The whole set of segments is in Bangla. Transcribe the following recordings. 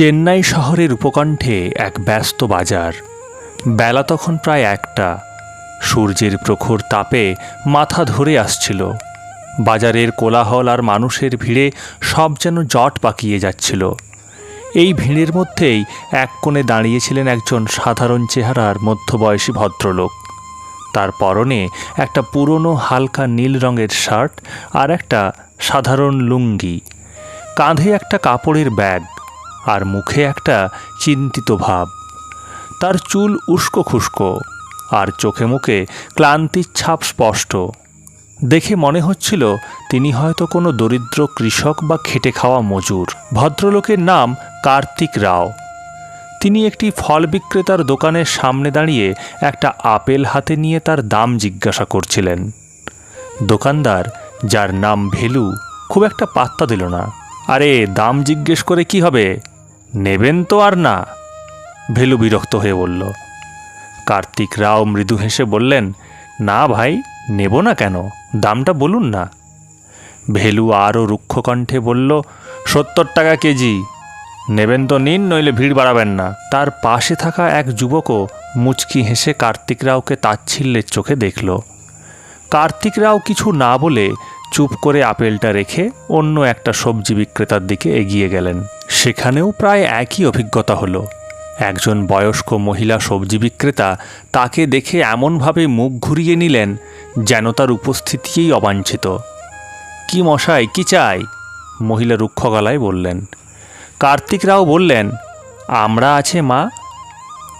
চেন্নাই শহরের উপকণ্ঠে এক ব্যস্ত বাজার। বেলা তখন প্রায় একটা। সূর্যের প্রখর তাপে মাথা ধরে আসছিল। বাজারের কোলাহল আর মানুষের ভিড়ে সব যেন জট পাকিয়ে যাচ্ছিল। এই ভিড়ের মধ্যেই এক কোণে দাঁড়িয়েছিলেন একজন সাধারণ চেহারার মধ্যবয়সী ভদ্রলোক। তার পরনে একটা পুরনো হালকা নীল রঙের শার্ট আর একটা সাধারণ লুঙ্গি। কাঁধে একটা কাপড়ের ব্যাগ। আর মুখে একটা চিন্তিত ভাব। তার চুল উস্কো খুস্কো, আর চোখে মুখে ক্লান্তির ছাপ স্পষ্ট। দেখে মনে হচ্ছিল তিনি হয়তো কোনো দরিদ্র কৃষক বা খেটে খাওয়া মজুর। ভদ্রলোকের নাম কার্তিক রাও। তিনি একটি ফল বিক্রেতার দোকানের সামনে দাঁড়িয়ে একটা আপেল হাতে নিয়ে তার দাম জিজ্ঞাসা করছিলেন। দোকানদার, যার নাম ভেলু, খুব একটা পাত্তা দিল না। আরে, দাম জিজ্ঞেস করে কি হবে? নেবেন তো আর না? ভেলু বিরক্ত হয়ে বলল। কার্তিক রাও মৃদু হেসে বললেন, না ভাই, নেব না কেন? দামটা বলুন না। ভেলু আরও রুক্ষ কণ্ঠে বলল, সত্তর টাকা কেজি। নেবেন তো নিন, নইলে ভিড় বাড়াবেন না। তার পাশে থাকা এক যুবকও মুচকি হেসে কার্তিক রাওকে তাচ্ছিল্যের চোখে দেখল। কার্তিক রাও কিছু না বলে চুপ করে আপেলটা রেখে অন্য একটা সবজি বিক্রেতার দিকে এগিয়ে গেলেন। সেখানেও প্রায় একই অভিজ্ঞতা হলো। একজন বয়স্ক মহিলা সবজি বিক্রেতা তাকে দেখে এমনভাবে মুখ ঘুরিয়ে নিলেন যেন তার উপস্থিতিই অবাঞ্ছিত। কি মশাই, কি চাই? মহিলা রুক্ষ গলায় বললেন। কার্তিক রাও বললেন, আমরা আছে মা?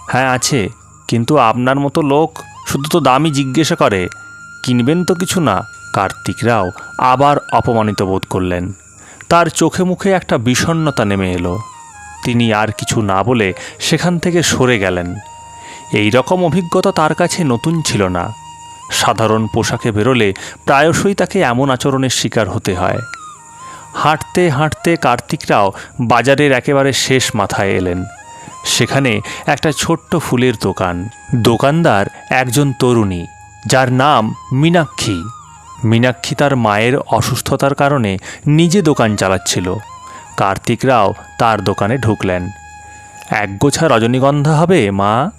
হ্যাঁ আছে, কিন্তু আপনার মতো লোক শুধু তো দামই জিজ্ঞাসা করে। কিনবেন তো কিছু না। কার্তিক রাও আবার অপমানিত বোধ করলেন। তার চোখে মুখে একটা বিষণ্ণতা নেমে এলো। তিনি আর কিছু না বলে সেখান থেকে সরে গেলেন। এই রকম অভিজ্ঞতা তার কাছে নতুন ছিল না। সাধারণ পোশাকে বেরোলে প্রায়শই তাকে এমন আচরণের শিকার হতে হয়। হাঁটতে হাঁটতে কার্তিকরাও বাজারের একেবারে শেষ মাথায় এলেন। সেখানে একটা ছোট্ট ফুলের দোকান। দোকানদার একজন তরুণী, যার নাম মীনাক্ষী। মীনাক্ষী তার মায়ের অসুস্থতার কারণে নিজে দোকান চালাচ্ছিল। কার্তিক রাও তার দোকানে ঢুকলেন। এক গোছা রজনীগন্ধা হবে, মা?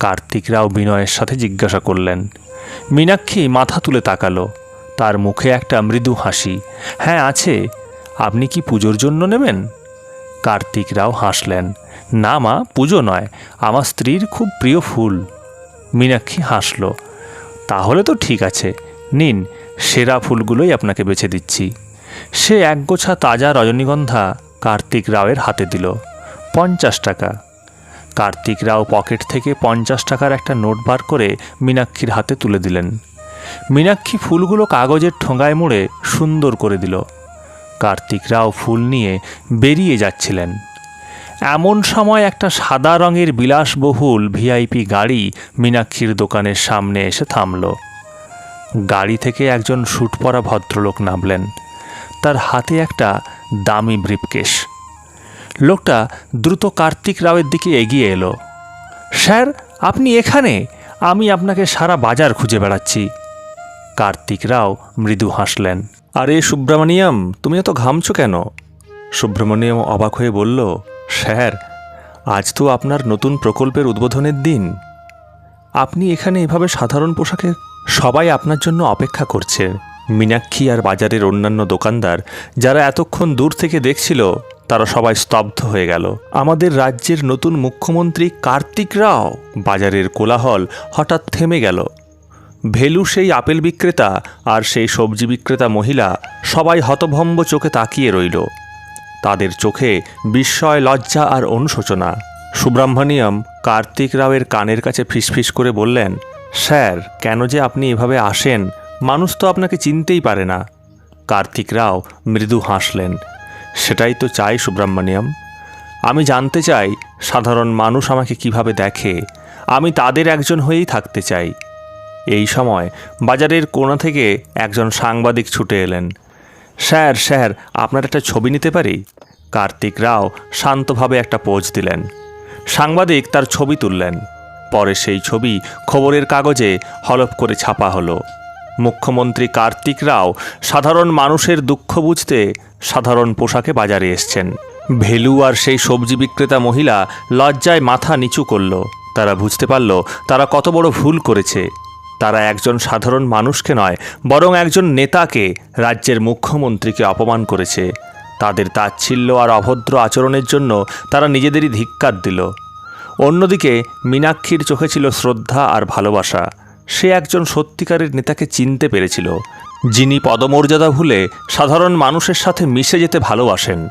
কার্তিক রাও বিনয়ের সাথে জিজ্ঞাসা করলেন। মীনাক্ষী মাথা তুলে তাকালো। তার মুখে একটা মৃদু হাসি। হ্যাঁ আছে। আপনি কি পুজোর জন্য নেবেন? কার্তিক রাও হাসলেন। না, মা, পুজো নয়। আমার স্ত্রীর খুব প্রিয় ফুল। মীনাক্ষী হাসল। তাহলে তো ঠিক আছে। নিন সেরা ফুলগুলোই আপনাকে বেছে দিচ্ছি। সে একগোছা তাজা রজনীগন্ধা কার্তিক রাওয়ের হাতে দিল, পঞ্চাশ টাকা। কার্তিক রাও পকেট থেকে পঞ্চাশ টাকার একটা নোট বার করে মীনাক্ষীর হাতে তুলে দিলেন। মীনাক্ষী ফুলগুলো কাগজের ঠোঙায় মুড়ে সুন্দর করে দিল। কার্তিক রাও ফুল নিয়ে বেরিয়ে যাচ্ছিলেন। এমন সময় একটা সাদা রঙের বিলাসবহুল ভিআইপি গাড়ি মীনাক্ষীর দোকানের সামনে এসে থামল। গাড়ি থেকে একজন শুট পরা ভদ্রলোক নামলেন। তার হাতে একটা দামি ব্রিফকেস। লোকটা দ্রুত কার্তিক রাওয়ের দিকে এগিয়ে এলো। স্যার, আপনি এখানে? আমি আপনাকে সারা বাজার খুঁজে বেড়াচ্ছি। কার্তিক রাও মৃদু হাসলেন। আরে সুব্রমণিয়াম, তুমি এত ঘামছো কেন? সুব্রমণিয়াম অবাক হয়ে বলল, স্যার, আজ তো আপনার নতুন প্রকল্পের উদ্বোধনের দিন। আপনি এখানে এভাবে সাধারণ পোশাকে সবাই আপনার জন্য অপেক্ষা করছে। মীনাক্ষী আর বাজারের অন্যান্য দোকানদার যারা এতক্ষণ দূর থেকে দেখছিল, তারা সবাই স্তব্ধ হয়ে গেল। আমাদের রাজ্যের নতুন মুখ্যমন্ত্রী কার্তিক রাও বাজারের কোলাহল হঠাৎ থেমে গেল। ভেলু সেই আপেল বিক্রেতা আর সেই সবজি বিক্রেতা মহিলা সবাই হতভম্ব চোখে তাকিয়ে রইল। তাদের চোখে বিস্ময়, লজ্জা আর অনুশোচনা। সুব্রাহ্মণিয়ম কার্তিক রাওয়ের কানের কাছে ফিসফিস করে বললেন, স্যার, কেন যে আপনি এভাবে আসেন? মানুষ তো আপনাকে চিনতেই পারে না। কার্তিক রাও মৃদু হাসলেন, সেটাই তো চাই সুব্রাহ্মণিয়ম আমি জানতে চাই সাধারণ মানুষ আমাকে কীভাবে দেখে। আমি তাদের একজন হয়েই থাকতে চাই। এই সময় বাজারের কোণা থেকে একজন সাংবাদিক ছুটে এলেন, স্যার স্যার, আপনার একটা ছবি নিতে পারি? কার্তিক রাও শান্তভাবে একটা পোজ দিলেন সাংবাদিক তার ছবি তুললেন। পরে সেই ছবি খবরের কাগজে হলপ করে ছাপা হলো। মুখ্যমন্ত্রী কার্তিক রাও সাধারণ মানুষের দুঃখ বুঝতে সাধারণ পোশাকে বাজারে এসছেন। ভেলু আর সেই সবজি বিক্রেতা মহিলা লজ্জায় মাথা নিচু করল। তারা বুঝতে পারল তারা কত বড় ভুল করেছে। তারা একজন সাধারণ মানুষকে নয়, বরং একজন নেতাকে রাজ্যের মুখ্যমন্ত্রীকে অপমান করেছে। তাদের তাচ্ছিল্য আর অভদ্র আচরণের জন্য তারা নিজেদেরই ধিক্কার দিল। অন্যদিকে মীনাক্ষীর চোখে ছিল শ্রদ্ধা আর ভালোবাসা। সে একজন সত্যিকারের নেতাকে চিনতে পেরেছিল, যিনি পদমর্যাদা ভুলে সাধারণ মানুষের সাথে মিশে যেতে ভালোবাসেন।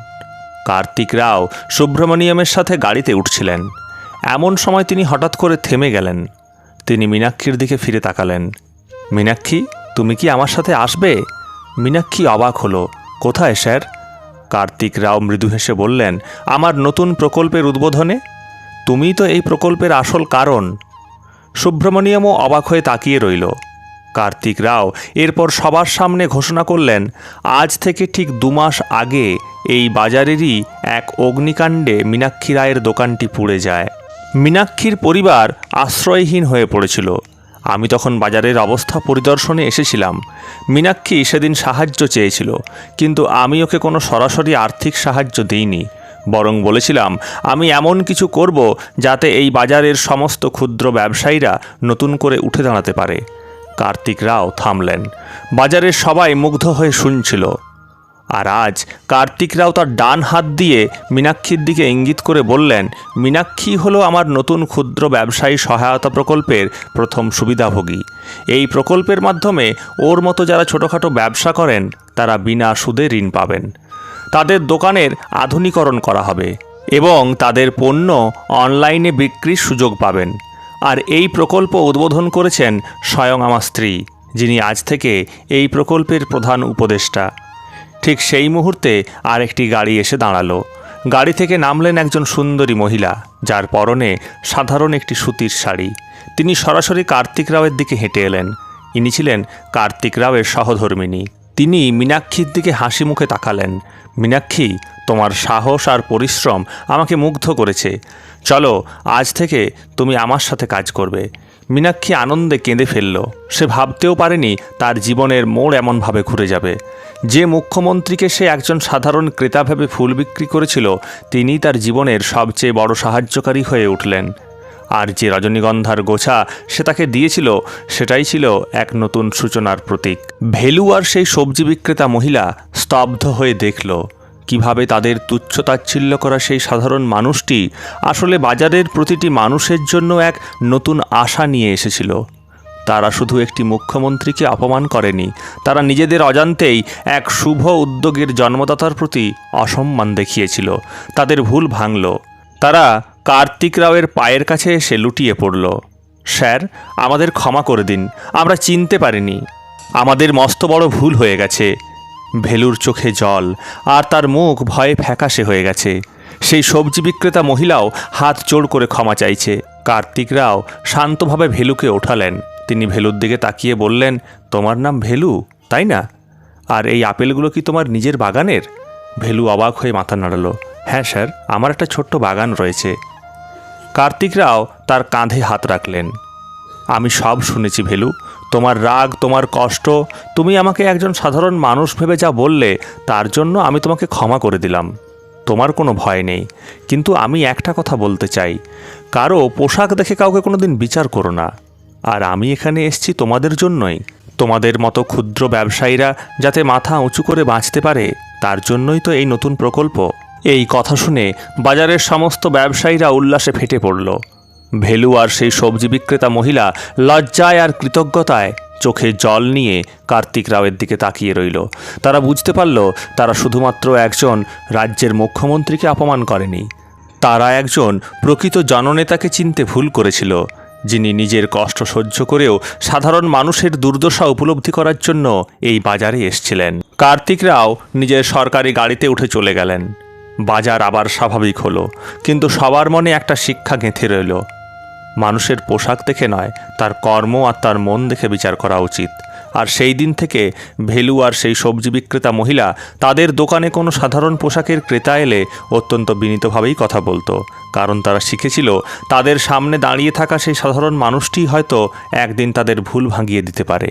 কার্তিক রাও সুব্রমণিয়মের সাথে গাড়িতে উঠছিলেন। এমন সময় তিনি হঠাৎ করে থেমে গেলেন। তিনি মীনাক্ষীর দিকে ফিরে তাকালেন। মীনাক্ষী, তুমি কি আমার সাথে আসবে? মীনাক্ষী অবাক হলো। কোথায়, স্যার? কার্তিক রাও মৃদু হেসে বললেন, আমার নতুন প্রকল্পের উদ্বোধনে? তুমি তো এই প্রকল্পের আসল কারণ। সুব্রমণিয়মও অবাক হয়ে তাকিয়ে রইল। কার্তিক রাও এরপর সবার সামনে ঘোষণা করলেন, আজ থেকে ঠিক দু মাস আগে এই বাজারেরই এক অগ্নিকাণ্ডে মীনাক্ষী রায়ের দোকানটি পুড়ে যায়। মীনাক্ষীর পরিবার আশ্রয়হীন হয়ে পড়েছিল। আমি তখন বাজারের অবস্থা পরিদর্শনে এসেছিলাম। মীনাক্ষী সেদিন সাহায্য চেয়েছিল, কিন্তু আমি ওকে কোনো সরাসরি আর্থিক সাহায্য দিইনি। বরং বলেছিলাম, আমি এমন কিছু করব যাতে এই বাজারের সমস্ত ক্ষুদ্র ব্যবসায়ীরা নতুন করে উঠে দাঁড়াতে পারে। কার্তিক রাও থামলেন। বাজারের সবাই মুগ্ধ হয়ে শুনছিল। আর আজ কার্তিক রাও তার ডান হাত দিয়ে মীনাক্ষীর দিকে ইঙ্গিত করে বললেন, মীনাক্ষী হলো আমার নতুন ক্ষুদ্র ব্যবসায়ী সহায়তা প্রকল্পের প্রথম সুবিধাভোগী। এই প্রকল্পের মাধ্যমে ওর মতো যারা ছোটোখাটো ব্যবসা করেন, তারা বিনা সুদে ঋণ পাবেন। তাদের দোকানের আধুনিকরণ করা হবে এবং তাদের পণ্য অনলাইনে বিক্রির সুযোগ পাবেন। আর এই প্রকল্প উদ্বোধন করেছেন স্বয়ং আমার স্ত্রী, যিনি আজ থেকে এই প্রকল্পের প্রধান উপদেষ্টা। ঠিক সেই মুহূর্তে আরেকটি গাড়ি এসে দাঁড়াল। গাড়ি থেকে নামলেন একজন সুন্দরী মহিলা, যার পরনে সাধারণ একটি সুতির শাড়ি। তিনি সরাসরি কার্তিক রাওয়ের দিকে হেঁটে এলেন। ইনি ছিলেন কার্তিক রাওয়ের সহধর্মিনী। তিনি মীনাক্ষীর দিকে হাসি মুখে তাকালেন। মীনাক্ষী, তোমার সাহস আর পরিশ্রম আমাকে মুগ্ধ করেছে। চলো, আজ থেকে তুমি আমার সাথে কাজ করবে। মীনাক্ষী আনন্দে কেঁদে ফেলল। সে ভাবতেও পারেনি তার জীবনের মোড় এমনভাবে ঘুরে যাবে। যে মুখ্যমন্ত্রীকে সে একজন সাধারণ ক্রেতা ভেবে ফুল বিক্রি করেছিল, তিনি তার জীবনের সবচেয়ে বড় সাহায্যকারী হয়ে উঠলেন। আর যে রজনীগন্ধার গোছা সে তাকে দিয়েছিল, সেটাই ছিল এক নতুন সূচনার প্রতীক। ভেলু আর সেই সবজি বিক্রেতা মহিলা স্তব্ধ হয়ে দেখল। কীভাবে তাদের তুচ্ছতাচ্ছিল্য করা সেই সাধারণ মানুষটি আসলে বাজারের প্রতিটি মানুষের জন্য এক নতুন আশা নিয়ে এসেছিল। তারা শুধু একটি মুখ্যমন্ত্রীকে অপমান করেনি, তারা নিজেদের অজান্তেই এক শুভ উদ্যোগের জন্মদাতার প্রতি অসম্মান দেখিয়েছিল, তাদের ভুল ভাঙল। তারা কার্তিক রাওয়ের পায়ের কাছে এসে লুটিয়ে পড়ল, স্যার, আমাদের ক্ষমা করে দিন, আমরা চিনতে পারিনি। আমাদের মস্ত বড় ভুল হয়ে গেছে। ভেলুর চোখে জল, আর তার মুখ ভয়ে ফ্যাকাশে হয়ে গেছে। সেই সবজি বিক্রেতা মহিলাও হাত জোড় করে ক্ষমা চাইছে। কার্তিক রাও শান্তভাবে ভেলুকে ওঠালেন। তিনি ভেলুর দিকে তাকিয়ে বললেন, তোমার নাম ভেলু, তাই না? আর এই আপেলগুলো কি তোমার নিজের বাগানের? ভেলু অবাক হয়ে মাথা নাড়ালো হ্যাঁ স্যার, আমার একটা ছোট্ট বাগান রয়েছে। কার্তিক রাও তার কাঁধে হাত রাখলেন। আমি সব শুনেছি ভেলু তোমার রাগ, তোমার কষ্ট, তুমি আমাকে একজন সাধারণ মানুষ ভেবে যা বললে, তার জন্য আমি তোমাকে ক্ষমা করে দিলাম। তোমার কোনো ভয় নেই। কিন্তু আমি একটা কথা বলতে চাই। কারও পোশাক দেখে কাউকে কোনো দিন বিচার করো না। আর আমি এখানে এসছি তোমাদের জন্যই। তোমাদের মতো ক্ষুদ্র ব্যবসায়ীরা যাতে মাথা উঁচু করে বাঁচতে পারে, তার জন্যই তো এই নতুন প্রকল্প। এই কথা শুনে বাজারের সমস্ত ব্যবসায়ীরা উল্লাসে ফেটে পড়ল। ভেলু আর সেই সবজি বিক্রেতা মহিলা লজ্জায় আর কৃতজ্ঞতায় চোখে জল নিয়ে কার্তিক রাওয়ের দিকে তাকিয়ে রইল। তারা বুঝতে পারল, তারা শুধুমাত্র একজন রাজ্যের মুখ্যমন্ত্রীকে অপমান করেনি। তারা একজন প্রকৃত জননেতাকে চিনতে ভুল করেছিল, যিনি নিজের কষ্ট সহ্য করেও সাধারণ মানুষের দুর্দশা উপলব্ধি করার জন্য এই বাজারে এসছিলেন। কার্তিক রাও নিজের সরকারি গাড়িতে উঠে চলে গেলেন। বাজার আবার স্বাভাবিক হলো, কিন্তু সবার মনে একটা শিক্ষা গেঁথে রইল। মানুষের পোশাক দেখে নয়, তার কর্ম আর তার মন দেখে বিচার করা উচিত। আর সেই দিন থেকে ভেলু আর সেই সবজি বিক্রেতা মহিলা তাদের দোকানে কোনো সাধারণ পোশাকের ক্রেতা এলে অত্যন্ত বিনীতভাবেই কথা বলতো। কারণ তারা শিখেছিল, তাদের সামনে দাঁড়িয়ে থাকা সেই সাধারণ মানুষটি হয়তো একদিন তাদের ভুল ভাঙিয়ে দিতে পারে।